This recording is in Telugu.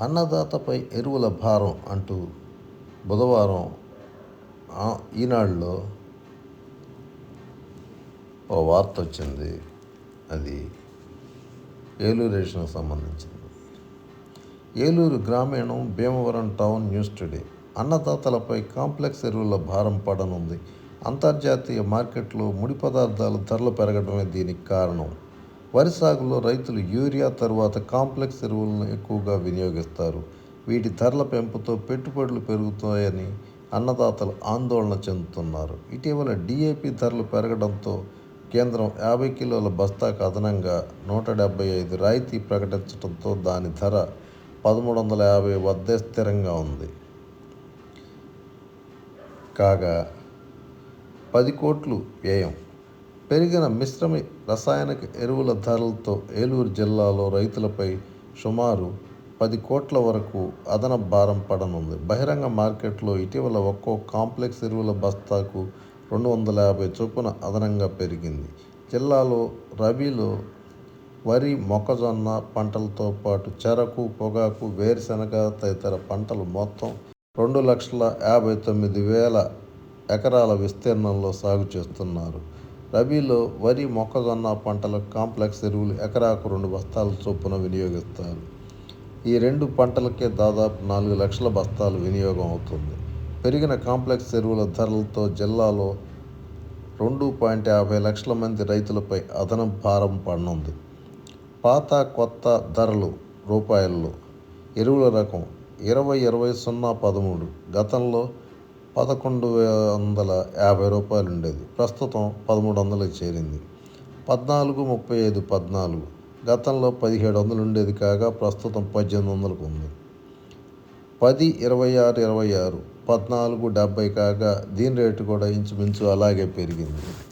అన్నదాతపై ఎరువుల భారం అంటూ బుధవారం ఈనాడులో ఓ వార్త వచ్చింది. అది ఏలూరు రేషన్కి సంబంధించింది. ఏలూరు గ్రామీణం భీమవరం టౌన్ న్యూస్ టుడే. అన్నదాతలపై కాంప్లెక్స్ ఎరువుల భారం పడనుంది. అంతర్జాతీయ మార్కెట్లో ముడి పదార్థాల ధరలు పెరగడమే దీనికి కారణం. వరి సాగులో రైతులు యూరియా తరువాత కాంప్లెక్స్ ఎరువులను ఎక్కువగా వినియోగిస్తారు. వీటి ధరల పెంపుతో పెట్టుబడులు పెరుగుతాయని అన్నదాతలు ఆందోళన చెందుతున్నారు. ఇటీవల డిఏపి ధరలు పెరగడంతో కేంద్రం యాభై కిలోల బస్తాకు అదనంగా నూట డెబ్బై ఐదు రాయితీ ప్రకటించడంతో దాని ధర పదమూడు వందల యాభై వద్దే స్థిరంగా ఉంది. కాగా పది కోట్లు వ్యయం. పెరిగిన మిశ్రమ రసాయనిక ఎరువుల ధరలతో ఏలూరు జిల్లాలో రైతులపై సుమారు పది కోట్ల వరకు అదనపు భారం పడనుంది. బహిరంగ మార్కెట్లో ఇటీవల ఒక్కో కాంప్లెక్స్ ఎరువుల బస్తాకు రెండు వందల యాభై చొప్పున అదనంగా పెరిగింది. జిల్లాలో రబీలో వరి మొక్కజొన్న పంటలతో పాటు చెరకు పొగాకు వేరుశనగ తదితర పంటలు మొత్తం రెండు లక్షల యాభై తొమ్మిది వేల ఎకరాల విస్తీర్ణంలో సాగు చేస్తున్నారు. రబీలో వరి మొక్కజొన్న పంటలకు కాంప్లెక్స్ ఎరువులు ఎకరాకు రెండు బస్తాల చొప్పున వినియోగిస్తారు. ఈ రెండు పంటలకే దాదాపు నాలుగు లక్షల బస్తాలు వినియోగం అవుతుంది. పెరిగిన కాంప్లెక్స్ ఎరువుల ధరలతో జిల్లాలో రెండు పాయింట్ యాభై లక్షల మంది రైతులపై అదనపు భారం పడనుంది. పాత కొత్త ధరలు రూపాయల్లో ఎరువుల రకం ఇరవై ఇరవై సున్నా పదమూడు గతంలో పదకొండు వందల యాభై రూపాయలు ఉండేది ప్రస్తుతం పదమూడు వందలకు చేరింది. పద్నాలుగు ముప్పై ఐదు పద్నాలుగు. గతంలో పదిహేడు వందలు ఉండేది కాగా ప్రస్తుతం పద్దెనిమిది వందలకు ఉంది. పది ఇరవై ఆరు ఇరవై ఆరు. పద్నాలుగు డెబ్బై కాగా దీని రేటు కూడా ఇంచుమించు అలాగే పెరిగింది.